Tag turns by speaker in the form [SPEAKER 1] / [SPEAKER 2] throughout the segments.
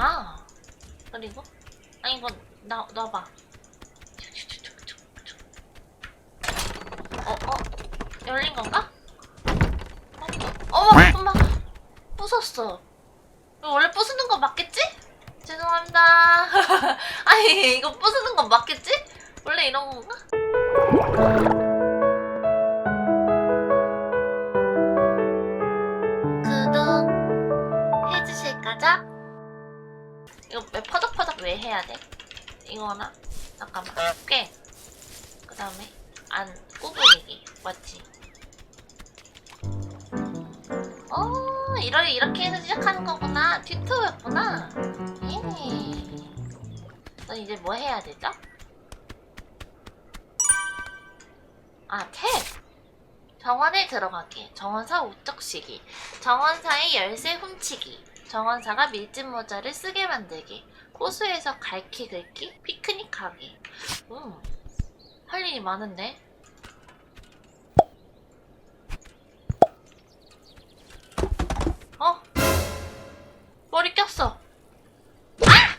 [SPEAKER 1] 아 그리고 아 이거 나 놔봐 어 어 열린 건가? 어, 어머 엄마 부쉈어 이거 원래 부수는 거 맞겠지? 죄송합니다 아니 이거 부수는 거 맞겠지? 원래 이런 건가? 왜 퍼덕퍼덕 왜 해야 돼? 이거나 잠깐만 꽤. 그 다음에 안 구부리기 맞지? 어 이렇게 이렇게 해서 시작하는 거구나 튜토였구나. 예. 너 이제 뭐 해야 되죠? 아 탭. 정원에 들어가기, 정원사 우적 시기, 정원사의 열쇠 훔치기, 정원사가 밀짚 모자를 쓰게 만들기, 호수에서 갈키 긁기, 피크닉 가기. 음, 할 일이 많은데. 어? 머리 꼈어. 아!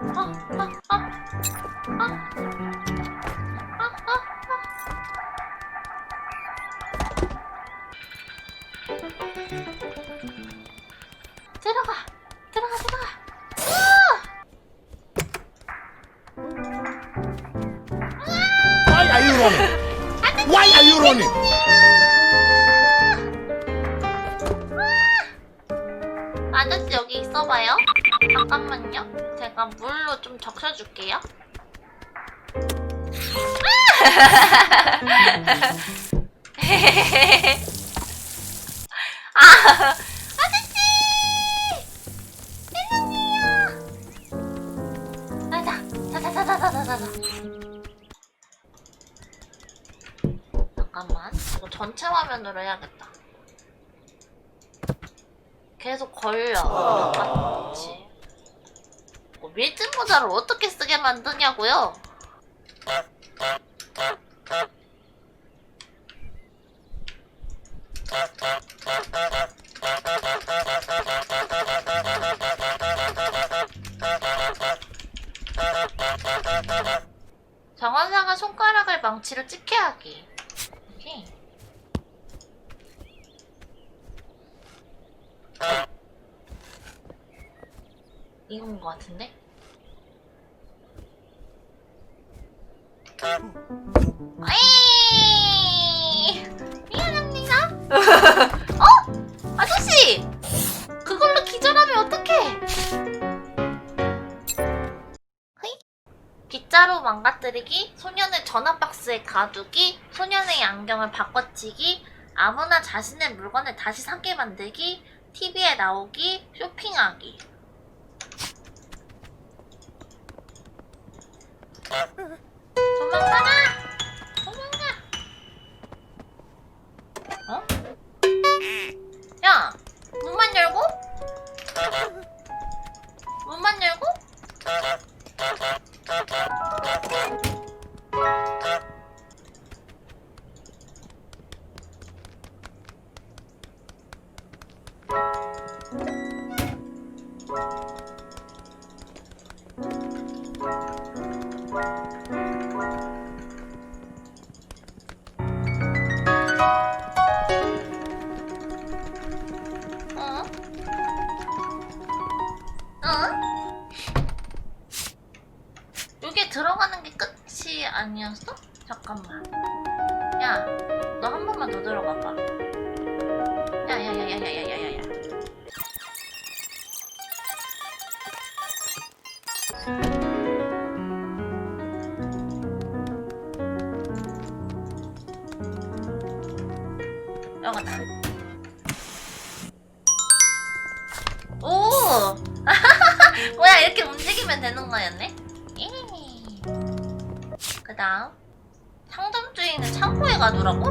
[SPEAKER 1] 어, 어, 어. 들어
[SPEAKER 2] Why are you running? Why are you running?
[SPEAKER 1] 아저씨 여기 있어봐요 잠깐만요 제가 물로 좀 적셔줄게요 아 화면으로 해야겠다. 계속 걸려. 맞지. 뭐 밀짚 모자를 어떻게 쓰게 만드냐고요? 정원사가 손가락을 망치로 찍게 하기 오케이. 이건 것 같은데? 에이! 미안합니다. 어? 아저씨! 그걸로 기절하면 어떡해? 헤이? 빗자루 망가뜨리기, 소년의 전화 박스에 가두기, 소년의 안경을 바꿔치기, 아무나 자신의 물건을 다시 사게 만들기, TV에 나오기, 쇼핑하기. 도망가라! 도망가! 어? 야! 문만 열고? 문만 열고? 여기다. 오! 뭐야, 이렇게 움직이면 되는 거였네? 예. 그 다음. 상점 주인은 창고에 가두라고?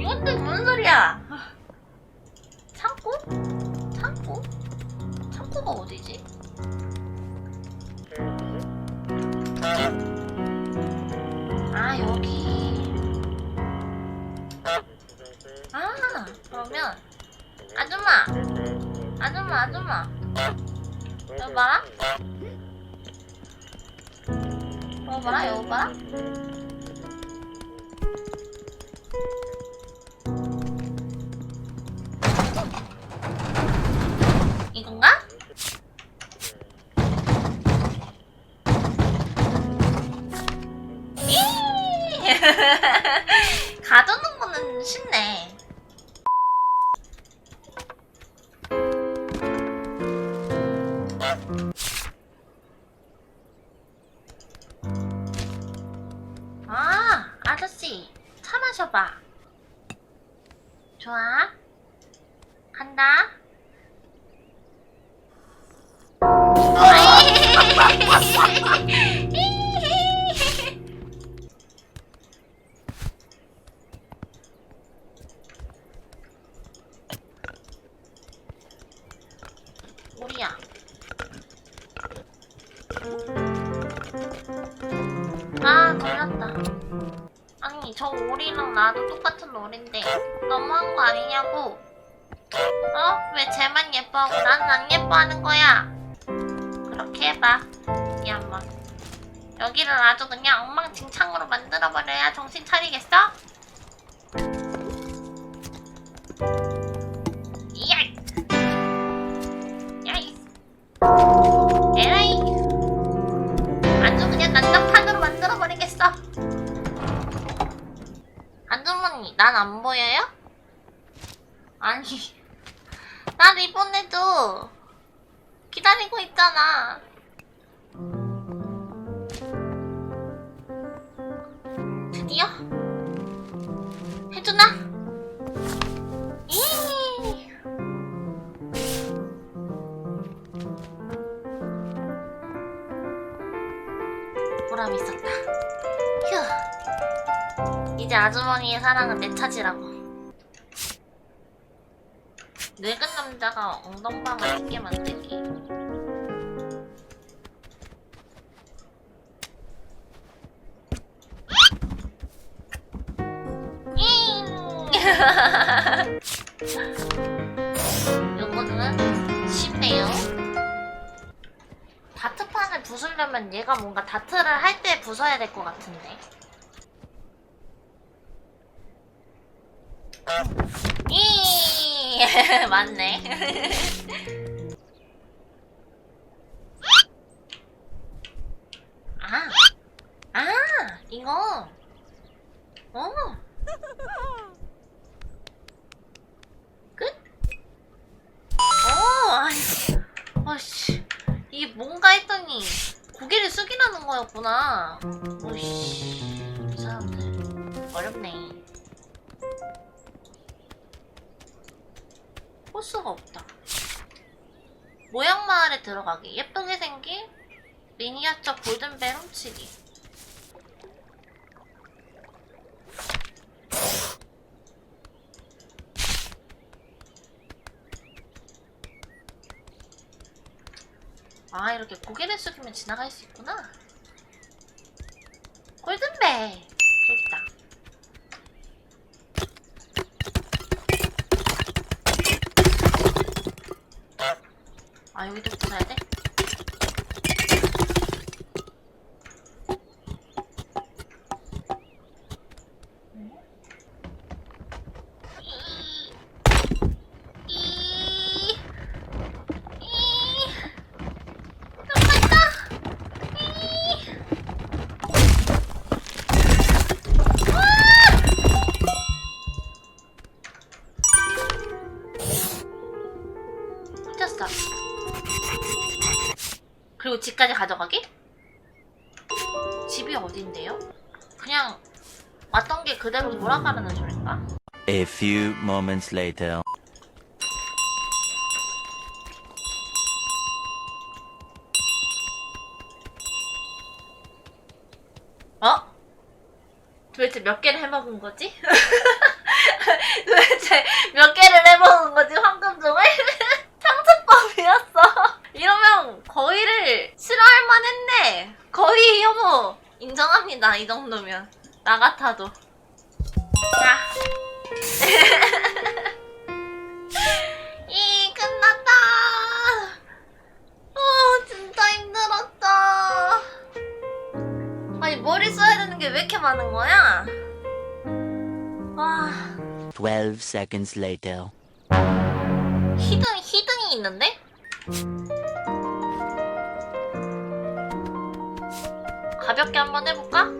[SPEAKER 1] 이건 또 무슨 소리야? 창고? 창고? 창고가 어디지? 아, 그러면 아줌마 아줌마 아줌마. 여기 봐라. 여기 봐라 여기 봐라 아, 아저씨, 차 마셔봐. 좋아. 간다. 나도 똑같은 오리인데 너무한 거 아니냐고. 어? 왜 쟤만 예뻐하고 난 안 예뻐하는 거야? 그렇게 해봐. 이 한번. 여기를 아주 그냥 엉망진창으로 만들어버려야 정신 차리겠어? 에라이! 아주 그냥 난장판으로 만들어버리겠어! 난 안 보여요? 아니, 난 이번에도 기다리고 있잖아. 드디어 해주나? 이 보람 있었다. 휴. 이제 아주머니의 사랑은 내 차지라고. 늙은 남자가 엉덩방을 있게 만들기. 요거는 쉽네요. 다트판을 부수려면 얘가 뭔가 다트를 할 때 부숴야 될 것 같은데. 이 맞네. 아, 아, 이거. 어. 끝? 어, 아니, 아씨, 이게 뭔가 했더니 고개를 숙이라는 거였구나. 오씨, 이 사람들 어렵네. 호수가 없다. 모양 마을에 들어가기. 예쁘게 생긴 미니어처 골든벨 훔치기. 아, 이렇게 고개를 숙이면 지나갈 수 있구나. 골든벨! 그리고 집까지 가져가기? 집이 어딘데요? 그냥 왔던 게 그대로 돌아가라는 소린가?
[SPEAKER 3] A few moments later.
[SPEAKER 1] 어? 도대체 몇 개를 해먹은 거지? 도대체 몇 개를 해먹은 거지 황금종을? 이러면 거위를 싫어할만 했네. 거위 혐오 인정합니다. 이 정도면 나 같아도. 야. 아. 이 끝났다. 어 진짜 힘들었다. 아니 머리 써야 되는 게 왜 이렇게 많은 거야? 와
[SPEAKER 3] 12 seconds later.
[SPEAKER 1] 히든 히든이 있는데? 가볍게 한번 해볼까?